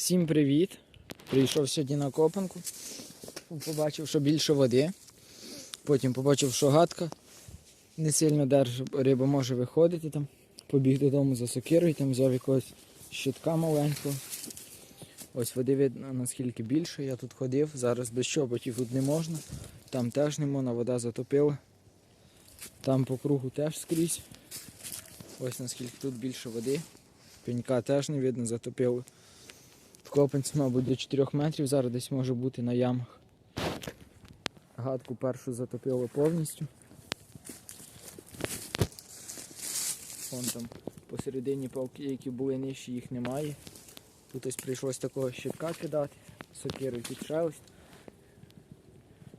Всім привіт! Прийшов сьогодні на копанку. Побачив, що більше води. Потім побачив, що гадка не сильно держить, риба може виходити там. Побіг додому за сокирою, там взяв якогось щитка маленького. Ось води видно наскільки більше. Я тут ходив. Зараз без чоботів тут не можна. Там теж не можна, вода затопила. Там по кругу теж скрізь. Ось наскільки тут більше води. Пенька теж не видно, затопило. В копанці, мабуть, до 4 метрів зараз десь може бути на ямах. Гадку першу затопило повністю. Вон там посередині палки, які були нижчі, їх немає. Тут ось прийшлось такого щитка кидати, сокирою під.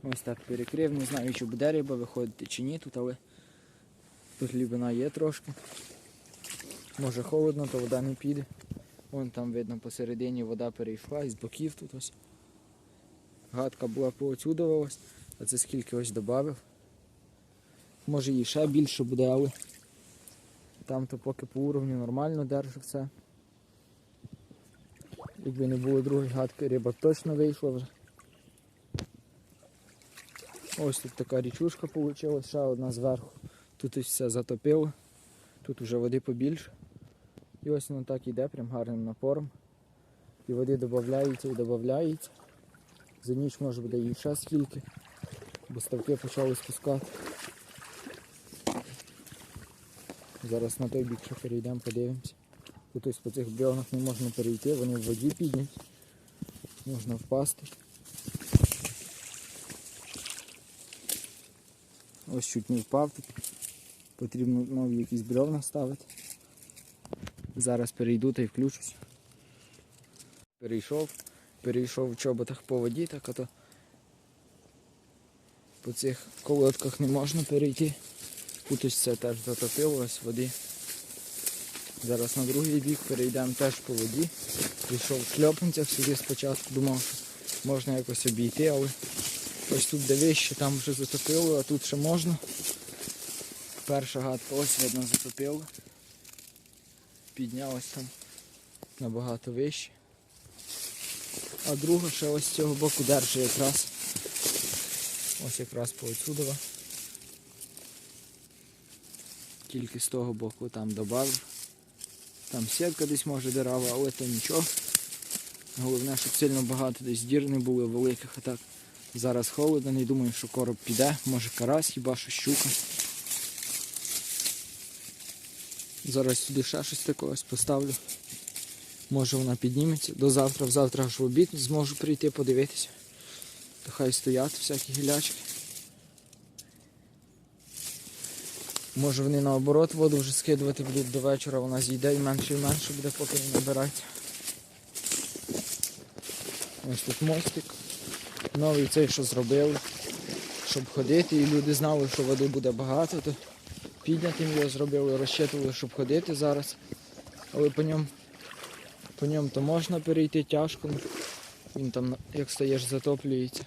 Ось так перекрив, не знаю, чи буде риба виходити чи ні тут, але тут глибина є трошки. Може холодно, то вода не піде. Вон там видно посередині вода перейшла, із боків тут ось. Гадка була поотсюдувалась, а це скільки ось додав. Може і ще більше буде, але там то поки по уровню нормально держить все. Якби не було другої гадки, риба точно вийшла вже. Ось тут така річушка вийшла, ще одна зверху. Тут ось все затопило, тут вже води побільше. І ось воно так іде, прям гарним напором. І води додається і додається. За ніч може буде і ще скільки, бо ставки почали спускати. Зараз на той бік ще перейдемо, подивимося. Тут ось по цих бревнах не можна перейти, вони в воді підняті. Можна впасти. Ось чуть не впав тут. Потрібно нові якісь бревна ставити. Зараз перейду та й включусь. Перейшов, перейшов в чоботах по воді, так а то по цих колодках не можна перейти. Це теж затопило, ось води. Зараз на другий бік перейдемо теж по воді. Прийшов в шльопанцях сюди спочатку, думав, що можна якось обійти, але ось тут де вище, там вже затопило, а тут ще можна. Перша гадка ось видно затопила піднялась там набагато вище. А друга ще ось з цього боку держить якраз. Ось якраз по отсюдова. Тільки з того боку там додав. Там сітка десь може дирава, але то нічого. Головне, щоб сильно багато десь дір не було великих, а так зараз холодно, не думаю, що короб піде, може карась, хіба що щука. Зараз сюди ще щось таке ось поставлю. Може вона підніметься. До завтра, завтра аж в обід зможу прийти подивитися. То хай стоять всякі гілячки. Може вони наоборот воду вже скидувати будуть до вечора, вона зійде і менше і менше буде, поки не набирається. Ось тут мостик. Новий цей, що зробили, щоб ходити, і люди знали, що води буде багато, то піднятим його зробили, розчитували, щоб ходити зараз. Але по ньому по ньому то можна перейти тяжко. Він там, як стаєш, затоплюється.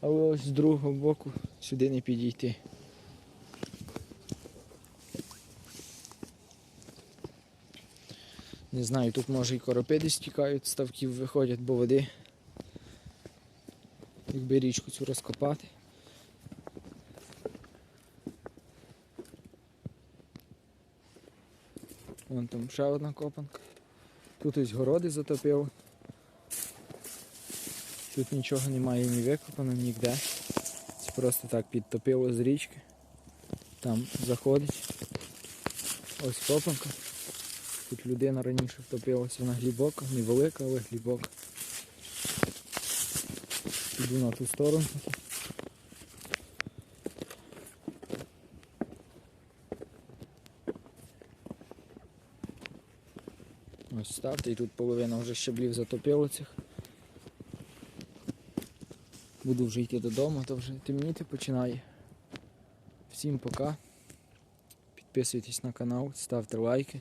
Але ось з другого боку сюди не підійти. Не знаю, тут може і коропи десь тікають, ставків виходять, бо води. Якби річку цю розкопати. Вон там ще одна копанка. Тут ось городи затопило. Тут нічого немає ні викопано, ніде. Це просто так підтопило з річки. Там заходить. Ось копанка. Тут людина раніше втопилася, вона глибока, невелика, але глибока. Піду на ту сторону. Ось ставте і тут половина вже щаблів затопило цих. Буду вже йти додому, то вже темніти починає. Всім пока. Підписуйтесь на канал, ставте лайки.